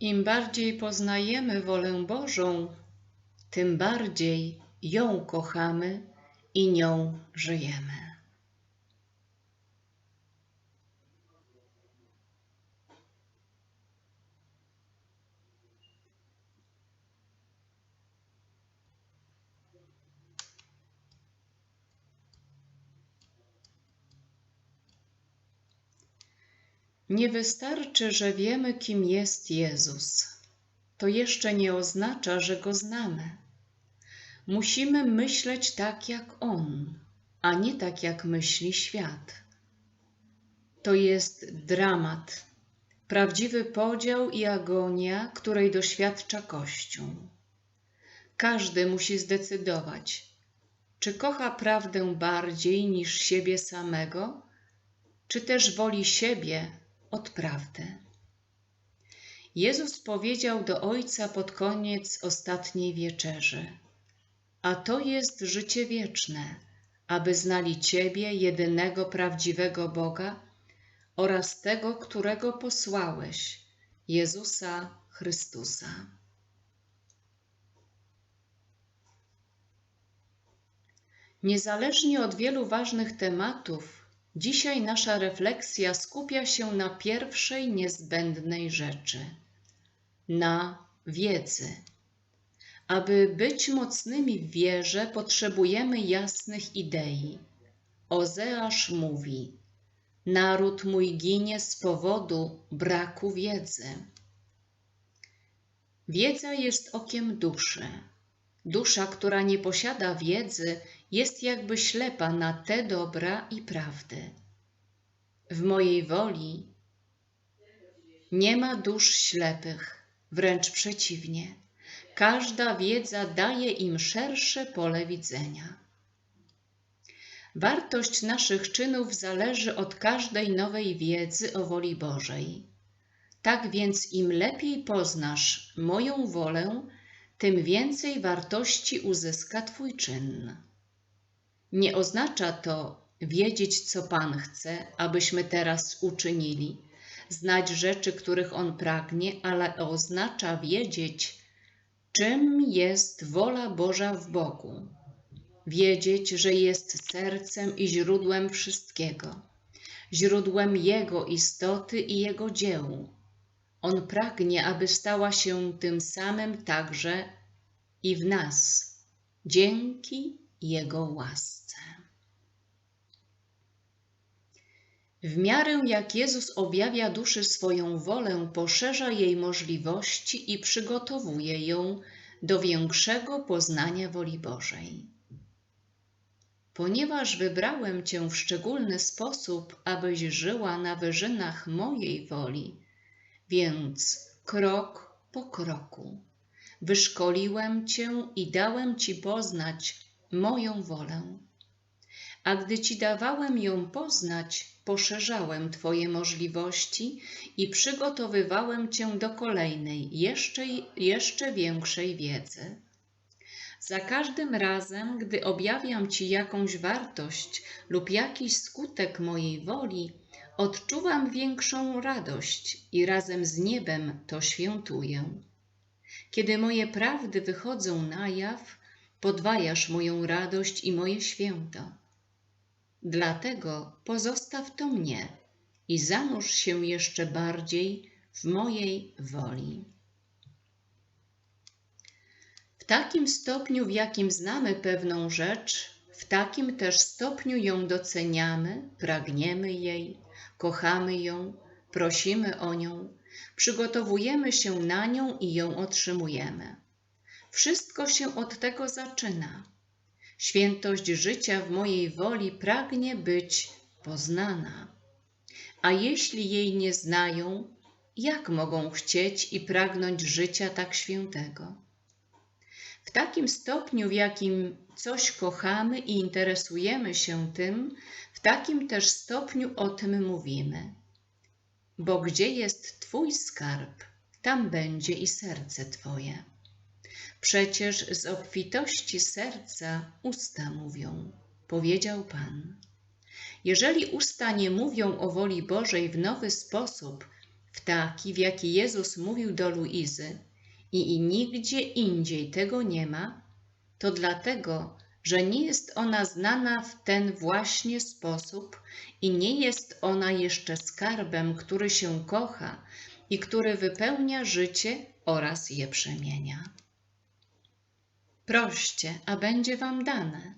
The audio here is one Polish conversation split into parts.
Im bardziej poznajemy wolę Bożą, tym bardziej ją kochamy i nią żyjemy. Nie wystarczy, że wiemy, kim jest Jezus. To jeszcze nie oznacza, że go znamy. Musimy myśleć tak jak On, a nie tak jak myśli świat. To jest dramat, prawdziwy podział i agonia, której doświadcza Kościół. Każdy musi zdecydować, czy kocha prawdę bardziej niż siebie samego, czy też woli siebie od prawdy. Jezus powiedział do Ojca pod koniec ostatniej wieczerzy: A to jest życie wieczne, aby znali Ciebie, jedynego prawdziwego Boga oraz tego, którego posłałeś, Jezusa Chrystusa. Niezależnie od wielu ważnych tematów, Dzisiaj nasza refleksja skupia się na pierwszej niezbędnej rzeczy na wiedzy. Aby być mocnymi w wierze, potrzebujemy jasnych idei. Ozeasz mówi: Naród mój ginie z powodu braku wiedzy. Wiedza jest okiem duszy. Dusza, która nie posiada wiedzy, jest jakby ślepa na te dobra i prawdy. W mojej woli nie ma dusz ślepych, wręcz przeciwnie. Każda wiedza daje im szersze pole widzenia. Wartość naszych czynów zależy od każdej nowej wiedzy o woli Bożej. Tak więc im lepiej poznasz moją wolę, tym więcej wartości uzyska Twój czyn. Nie oznacza to wiedzieć, co Pan chce, abyśmy teraz uczynili, znać rzeczy, których On pragnie, ale oznacza wiedzieć, czym jest wola Boża w Bogu. Wiedzieć, że jest sercem i źródłem wszystkiego, źródłem Jego istoty i Jego dzieł. On pragnie, aby stała się tym samym także i w nas, dzięki Jego łasce. W miarę jak Jezus objawia duszy swoją wolę, poszerza jej możliwości i przygotowuje ją do większego poznania woli Bożej. Ponieważ wybrałem Cię w szczególny sposób, abyś żyła na wyżynach mojej woli, więc krok po kroku wyszkoliłem Cię i dałem Ci poznać moją wolę. A gdy Ci dawałem ją poznać, poszerzałem Twoje możliwości i przygotowywałem Cię do kolejnej, jeszcze, jeszcze większej wiedzy. Za każdym razem, gdy objawiam Ci jakąś wartość lub jakiś skutek mojej woli, odczuwam większą radość i razem z niebem to świętuję. Kiedy moje prawdy wychodzą na jaw, podwajasz moją radość i moje święto. Dlatego pozostaw to mnie i zanurz się jeszcze bardziej w mojej woli. W takim stopniu, w jakim znamy pewną rzecz, w takim też stopniu ją doceniamy, pragniemy jej, kochamy ją, prosimy o nią, przygotowujemy się na nią i ją otrzymujemy. Wszystko się od tego zaczyna. Świętość życia w mojej woli pragnie być poznana. A jeśli jej nie znają, jak mogą chcieć i pragnąć życia tak świętego? W takim stopniu, w jakim coś kochamy i interesujemy się tym, w takim też stopniu o tym mówimy. Bo gdzie jest Twój skarb, tam będzie i serce Twoje. Przecież z obfitości serca usta mówią, powiedział Pan. Jeżeli usta nie mówią o woli Bożej w nowy sposób, w taki, w jaki Jezus mówił do Luizy i, i nigdzie indziej tego nie ma, to dlatego, że nie jest ona znana w ten właśnie sposób i nie jest ona jeszcze skarbem, który się kocha i który wypełnia życie oraz je przemienia. Proście, a będzie wam dane.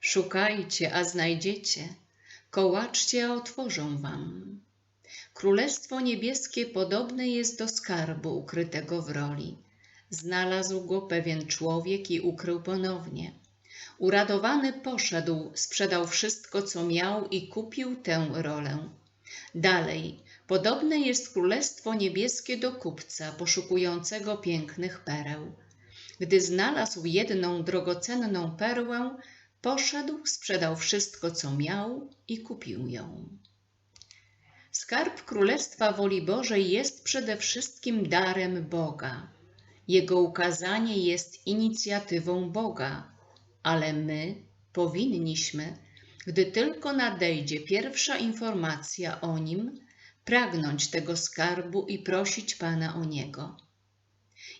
Szukajcie, a znajdziecie. Kołaczcie, a otworzą wam. Królestwo niebieskie podobne jest do skarbu ukrytego w roli. Znalazł go pewien człowiek i ukrył ponownie. Uradowany poszedł, sprzedał wszystko, co miał i kupił tę rolę. Dalej, podobne jest Królestwo Niebieskie do kupca poszukującego pięknych pereł. Gdy znalazł jedną drogocenną perłę, poszedł, sprzedał wszystko, co miał i kupił ją. Skarb Królestwa Woli Bożej jest przede wszystkim darem Boga. Jego ukazanie jest inicjatywą Boga, ale my powinniśmy, gdy tylko nadejdzie pierwsza informacja o nim, pragnąć tego skarbu i prosić Pana o niego.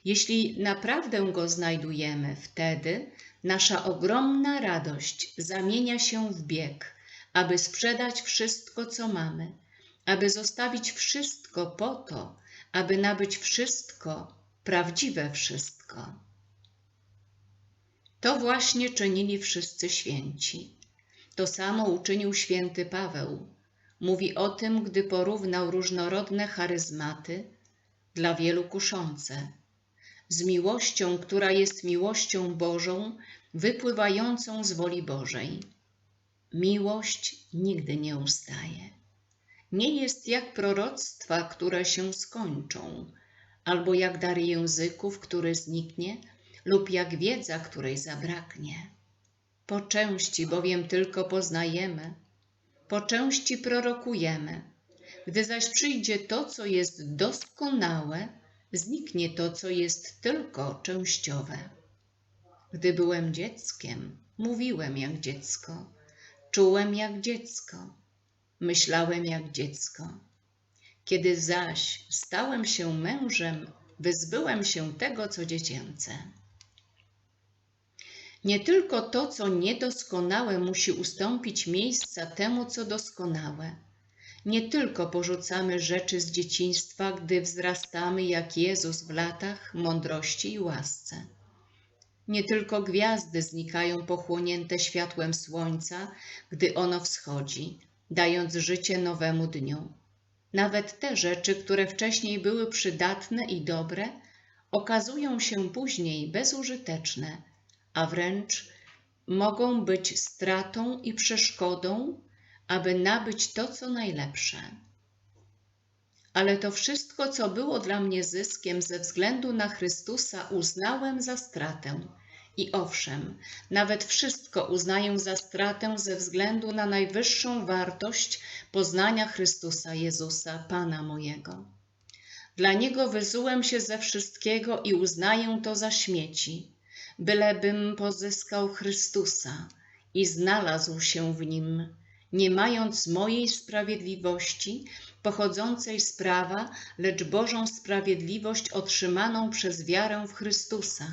Jeśli naprawdę go znajdujemy, wtedy nasza ogromna radość zamienia się w bieg, aby sprzedać wszystko, co mamy, aby zostawić wszystko po to, aby nabyć wszystko, prawdziwe wszystko. To właśnie czynili wszyscy święci. To samo uczynił święty Paweł. Mówi o tym, gdy porównał różnorodne charyzmaty, dla wielu kuszące, z miłością, która jest miłością Bożą, wypływającą z woli Bożej. Miłość nigdy nie ustaje. Nie jest jak proroctwa, które się skończą, albo jak dar języków, który zniknie, lub jak wiedza, której zabraknie. Po części bowiem tylko poznajemy, po części prorokujemy. Gdy zaś przyjdzie to, co jest doskonałe, zniknie to, co jest tylko częściowe. Gdy byłem dzieckiem, mówiłem jak dziecko, czułem jak dziecko, myślałem jak dziecko. Kiedy zaś stałem się mężem, wyzbyłem się tego, co dziecięce. Nie tylko to, co niedoskonałe, musi ustąpić miejsca temu, co doskonałe. Nie tylko porzucamy rzeczy z dzieciństwa, gdy wzrastamy jak Jezus w latach mądrości i łasce. Nie tylko gwiazdy znikają pochłonięte światłem słońca, gdy ono wschodzi, dając życie nowemu dniu. Nawet te rzeczy, które wcześniej były przydatne i dobre, okazują się później bezużyteczne a wręcz mogą być stratą i przeszkodą, aby nabyć to, co najlepsze. Ale to wszystko, co było dla mnie zyskiem ze względu na Chrystusa, uznałem za stratę. I owszem, nawet wszystko uznaję za stratę ze względu na najwyższą wartość poznania Chrystusa Jezusa, Pana mojego. Dla Niego wyzułem się ze wszystkiego i uznaję to za śmieci, bylebym pozyskał Chrystusa i znalazł się w Nim, nie mając mojej sprawiedliwości pochodzącej z prawa, lecz Bożą sprawiedliwość otrzymaną przez wiarę w Chrystusa,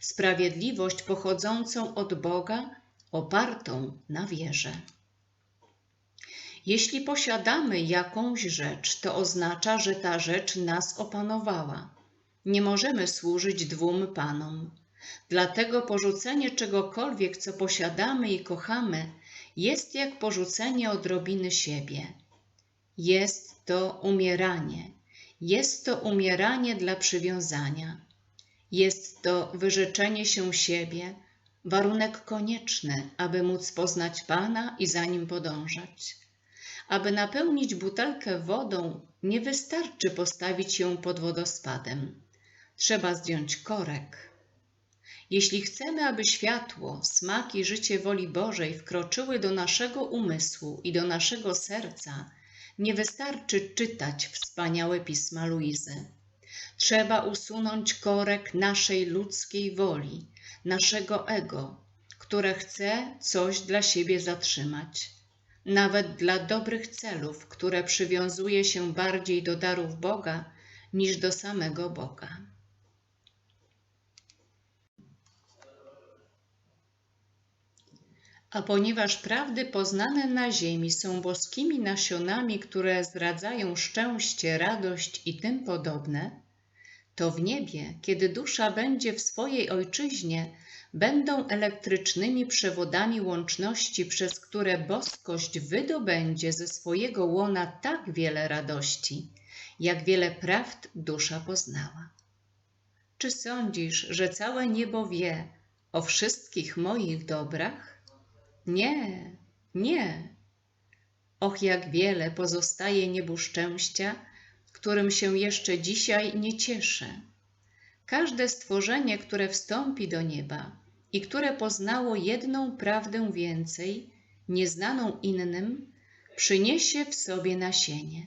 sprawiedliwość pochodzącą od Boga, opartą na wierze. Jeśli posiadamy jakąś rzecz, to oznacza, że ta rzecz nas opanowała. Nie możemy służyć dwóm panom. Dlatego porzucenie czegokolwiek, co posiadamy i kochamy, jest jak porzucenie odrobiny siebie. Jest to umieranie. Jest to umieranie dla przywiązania. Jest to wyrzeczenie się siebie, warunek konieczny, aby móc poznać Pana i za nim podążać. Aby napełnić butelkę wodą, nie wystarczy postawić ją pod wodospadem. Trzeba zdjąć korek, jeśli chcemy, aby światło, smak i życie woli Bożej wkroczyły do naszego umysłu i do naszego serca, nie wystarczy czytać wspaniałe pisma Luizy. Trzeba usunąć korek naszej ludzkiej woli, naszego ego, które chce coś dla siebie zatrzymać. nawet dla dobrych celów, które przywiązuje się bardziej do darów Boga niż do samego Boga. A ponieważ prawdy poznane na ziemi są boskimi nasionami, które zdradzają szczęście, radość i tym podobne, to w niebie, kiedy dusza będzie w swojej ojczyźnie, będą elektrycznymi przewodami łączności, przez które boskość wydobędzie ze swojego łona tak wiele radości, jak wiele prawd dusza poznała. Czy sądzisz, że całe niebo wie o wszystkich moich dobrach? Nie, nie. Och, jak wiele pozostaje niebu szczęścia, którym się jeszcze dzisiaj nie cieszę. Każde stworzenie, które wstąpi do nieba i które poznało jedną prawdę więcej, nieznaną innym, przyniesie w sobie nasienie.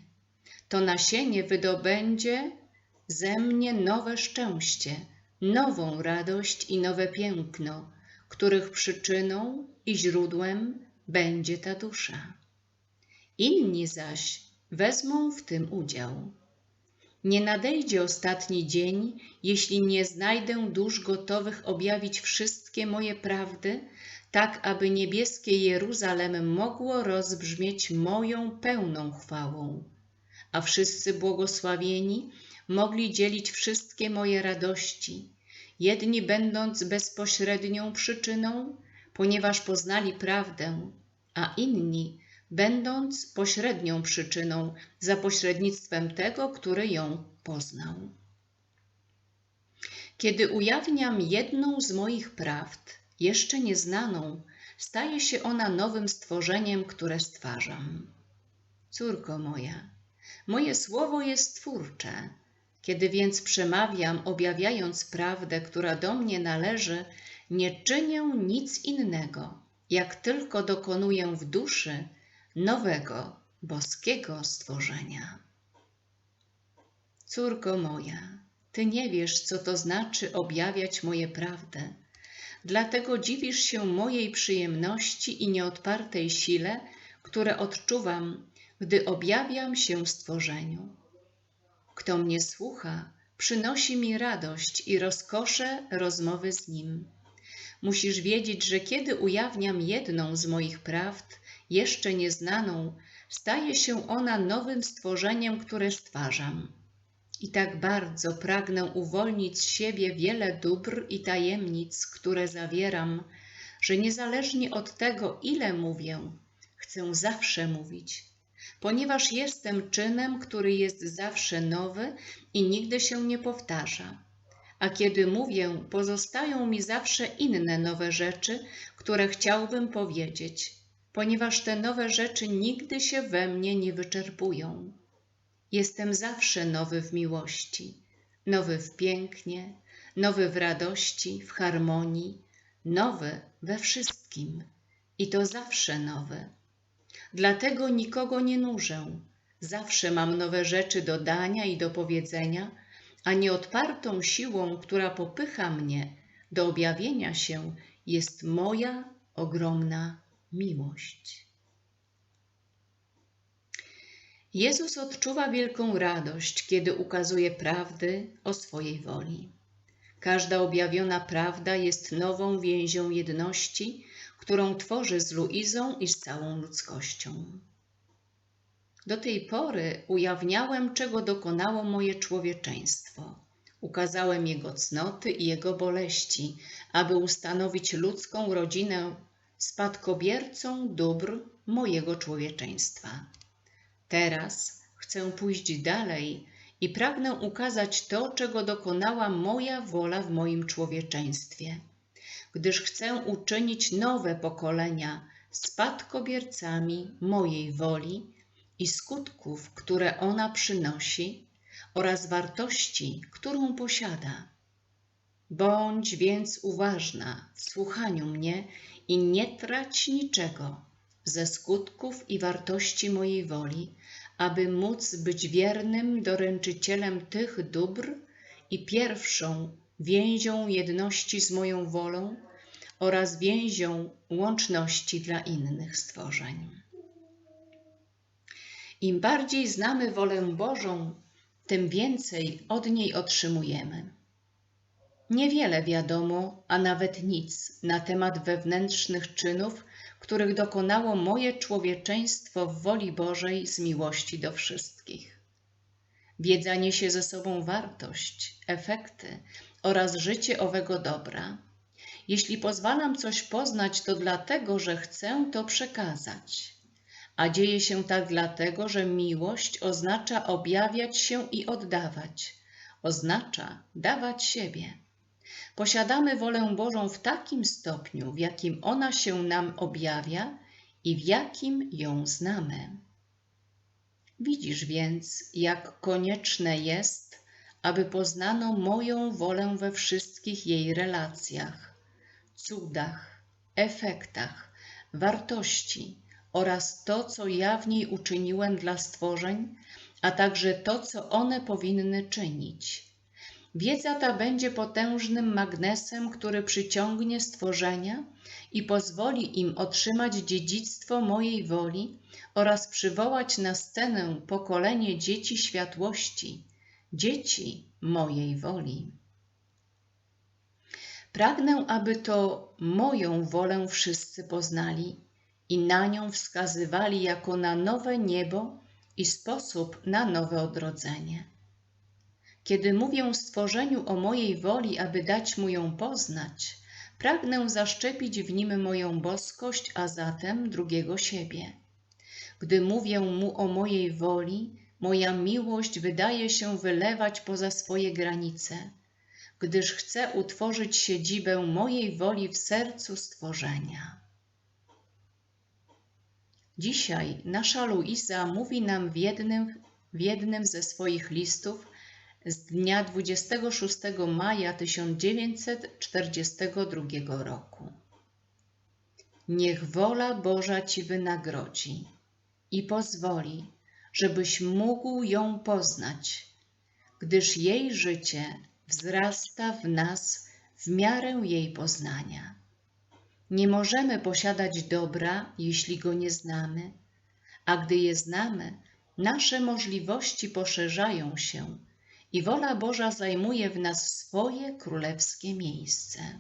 To nasienie wydobędzie ze mnie nowe szczęście, nową radość i nowe piękno, których przyczyną i źródłem będzie ta dusza. Inni zaś wezmą w tym udział. Nie nadejdzie ostatni dzień, jeśli nie znajdę dusz gotowych objawić wszystkie moje prawdy, tak aby niebieskie Jeruzalem mogło rozbrzmieć moją pełną chwałą, a wszyscy błogosławieni mogli dzielić wszystkie moje radości, jedni będąc bezpośrednią przyczyną, ponieważ poznali prawdę, a inni będąc pośrednią przyczyną za pośrednictwem tego, który ją poznał. Kiedy ujawniam jedną z moich prawd, jeszcze nieznaną, staje się ona nowym stworzeniem, które stwarzam. Córko moja, moje słowo jest twórcze. Kiedy więc przemawiam, objawiając prawdę, która do mnie należy, nie czynię nic innego, jak tylko dokonuję w duszy nowego, boskiego stworzenia. Córko moja, ty nie wiesz, co to znaczy objawiać moje prawdę, dlatego dziwisz się mojej przyjemności i nieodpartej sile, które odczuwam, gdy objawiam się stworzeniu. Kto mnie słucha, przynosi mi radość i rozkosze rozmowy z nim. Musisz wiedzieć, że kiedy ujawniam jedną z moich prawd, jeszcze nieznaną, staje się ona nowym stworzeniem, które stwarzam. I tak bardzo pragnę uwolnić z siebie wiele dóbr i tajemnic, które zawieram, że niezależnie od tego, ile mówię, chcę zawsze mówić, ponieważ jestem czynem, który jest zawsze nowy i nigdy się nie powtarza. A kiedy mówię, pozostają mi zawsze inne nowe rzeczy, które chciałbym powiedzieć, ponieważ te nowe rzeczy nigdy się we mnie nie wyczerpują. Jestem zawsze nowy w miłości, nowy w pięknie, nowy w radości, w harmonii, nowy we wszystkim i to zawsze nowy. Dlatego nikogo nie nużę. Zawsze mam nowe rzeczy do dania i do powiedzenia, a nieodpartą siłą, która popycha mnie do objawienia się, jest moja ogromna miłość. Jezus odczuwa wielką radość, kiedy ukazuje prawdy o swojej woli. Każda objawiona prawda jest nową więzią jedności, którą tworzy z Luizą i z całą ludzkością. Do tej pory ujawniałem, czego dokonało moje człowieczeństwo. Ukazałem jego cnoty i jego boleści, aby ustanowić ludzką rodzinę spadkobiercą dóbr mojego człowieczeństwa. Teraz chcę pójść dalej i pragnę ukazać to, czego dokonała moja wola w moim człowieczeństwie, gdyż chcę uczynić nowe pokolenia spadkobiercami mojej woli i skutków, które ona przynosi, oraz wartości, którą posiada. Bądź więc uważna w słuchaniu mnie i nie trać niczego ze skutków i wartości mojej woli, aby móc być wiernym doręczycielem tych dóbr i pierwszą więzią jedności z moją wolą oraz więzią łączności dla innych stworzeń. Im bardziej znamy wolę Bożą, tym więcej od niej otrzymujemy. Niewiele wiadomo, a nawet nic na temat wewnętrznych czynów, których dokonało moje człowieczeństwo w woli Bożej z miłości do wszystkich. Wiedza niesie ze sobą wartość, efekty oraz życie owego dobra. Jeśli pozwalam coś poznać, to dlatego, że chcę to przekazać. A dzieje się tak dlatego, że miłość oznacza objawiać się i oddawać, oznacza dawać siebie. Posiadamy wolę Bożą w takim stopniu, w jakim ona się nam objawia i w jakim ją znamy. Widzisz więc, jak konieczne jest, aby poznano moją wolę we wszystkich jej relacjach, cudach, efektach, wartości oraz to, co ja w niej uczyniłem dla stworzeń, a także to, co one powinny czynić. Wiedza ta będzie potężnym magnesem, który przyciągnie stworzenia i pozwoli im otrzymać dziedzictwo mojej woli oraz przywołać na scenę pokolenie dzieci światłości, dzieci mojej woli. Pragnę, aby to moją wolę wszyscy poznali i na nią wskazywali jako na nowe niebo i sposób na nowe odrodzenie. Kiedy mówię stworzeniu o mojej woli, aby dać mu ją poznać, pragnę zaszczepić w nim moją boskość, a zatem drugiego siebie. Gdy mówię mu o mojej woli, moja miłość wydaje się wylewać poza swoje granice, gdyż chcę utworzyć siedzibę mojej woli w sercu stworzenia. Dzisiaj nasza Luisa mówi nam w jednym, w jednym ze swoich listów, z dnia 26 maja 1942 roku. Niech wola Boża Ci wynagrodzi i pozwoli, żebyś mógł ją poznać, gdyż jej życie wzrasta w nas w miarę jej poznania. Nie możemy posiadać dobra, jeśli go nie znamy, a gdy je znamy, nasze możliwości poszerzają się i wola Boża zajmuje w nas swoje królewskie miejsce.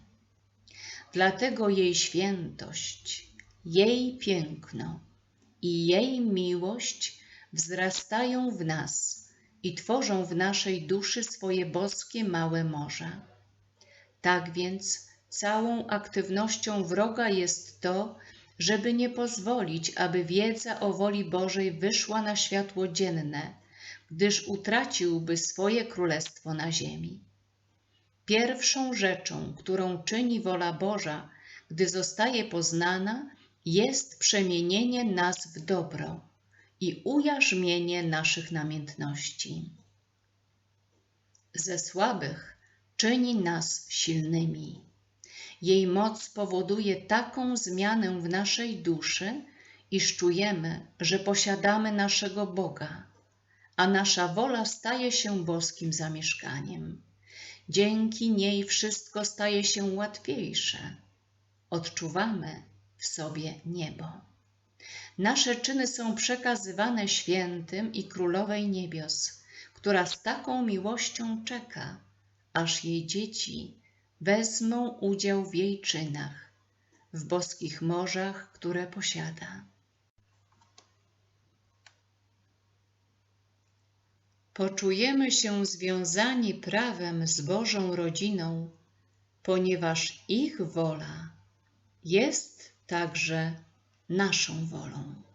Dlatego jej świętość, jej piękno i jej miłość wzrastają w nas i tworzą w naszej duszy swoje boskie małe morza. Tak więc całą aktywnością wroga jest to, żeby nie pozwolić, aby wiedza o woli Bożej wyszła na światło dzienne gdyż utraciłby swoje królestwo na ziemi. Pierwszą rzeczą, którą czyni wola Boża, gdy zostaje poznana, jest przemienienie nas w dobro i ujarzmienie naszych namiętności. Ze słabych czyni nas silnymi. Jej moc powoduje taką zmianę w naszej duszy, iż czujemy, że posiadamy naszego Boga a nasza wola staje się boskim zamieszkaniem. Dzięki niej wszystko staje się łatwiejsze. Odczuwamy w sobie niebo. Nasze czyny są przekazywane świętym i królowej niebios, która z taką miłością czeka, aż jej dzieci wezmą udział w jej czynach, w boskich morzach, które posiada. poczujemy się związani prawem z Bożą rodziną, ponieważ ich wola jest także naszą wolą.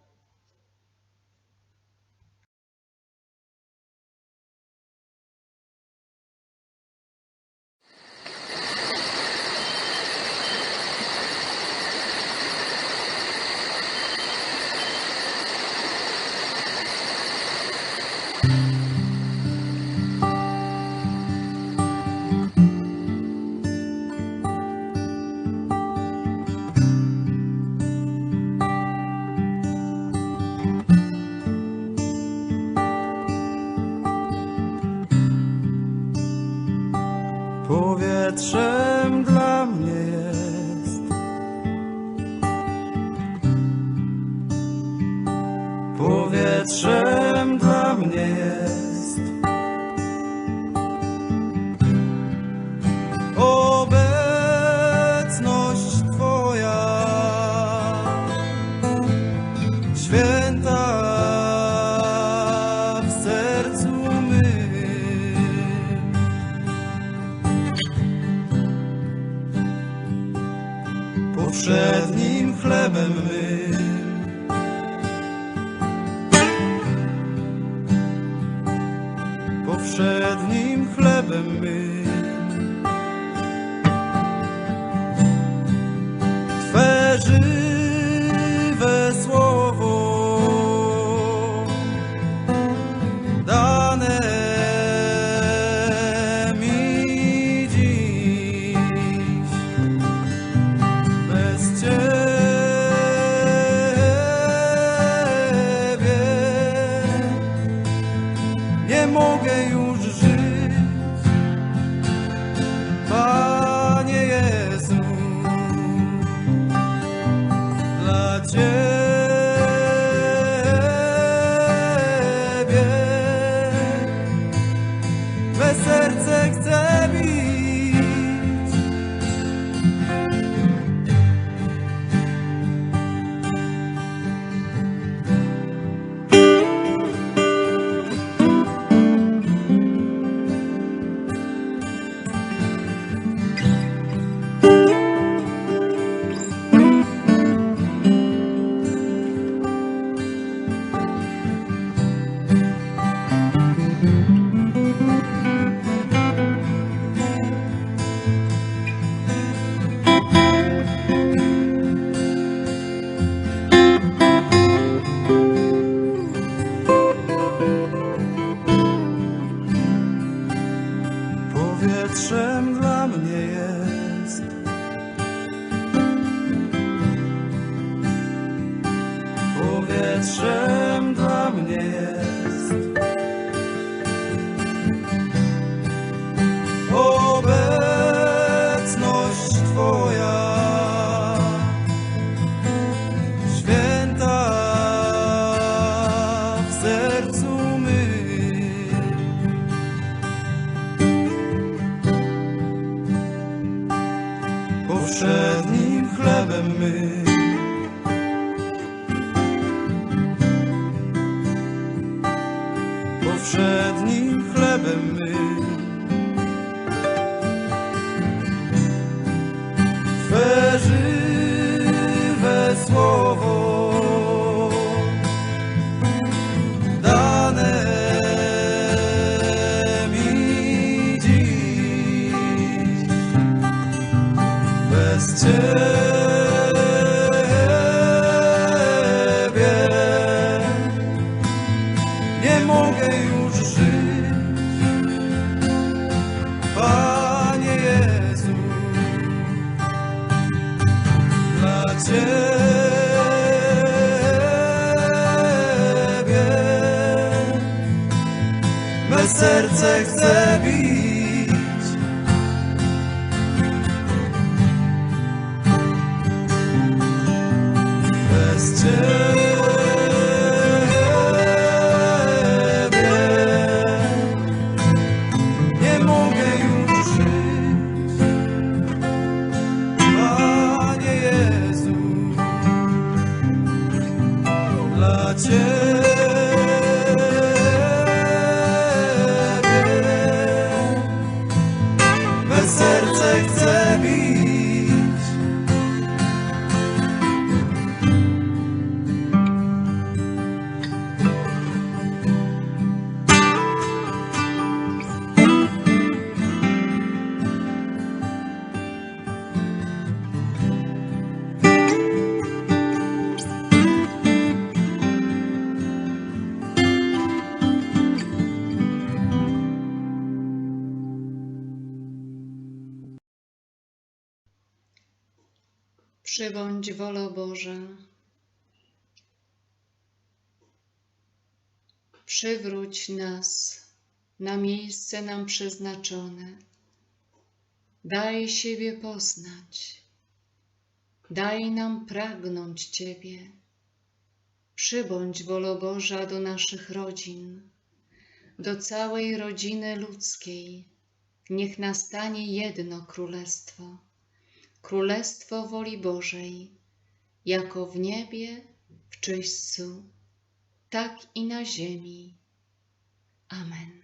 powietrzem dla mnie jest. Ciebie nie mogę już żyć, Panie Jezu. Dla Ciebie me serce chce bić. Dla Przybądź wolo Boża. Przywróć nas na miejsce nam przeznaczone. Daj siebie poznać. Daj nam pragnąć Ciebie. Przybądź wolo Boża do naszych rodzin, do całej rodziny ludzkiej. Niech nastanie jedno królestwo Królestwo woli Bożej, jako w niebie, w czyśćcu, tak i na ziemi. Amen.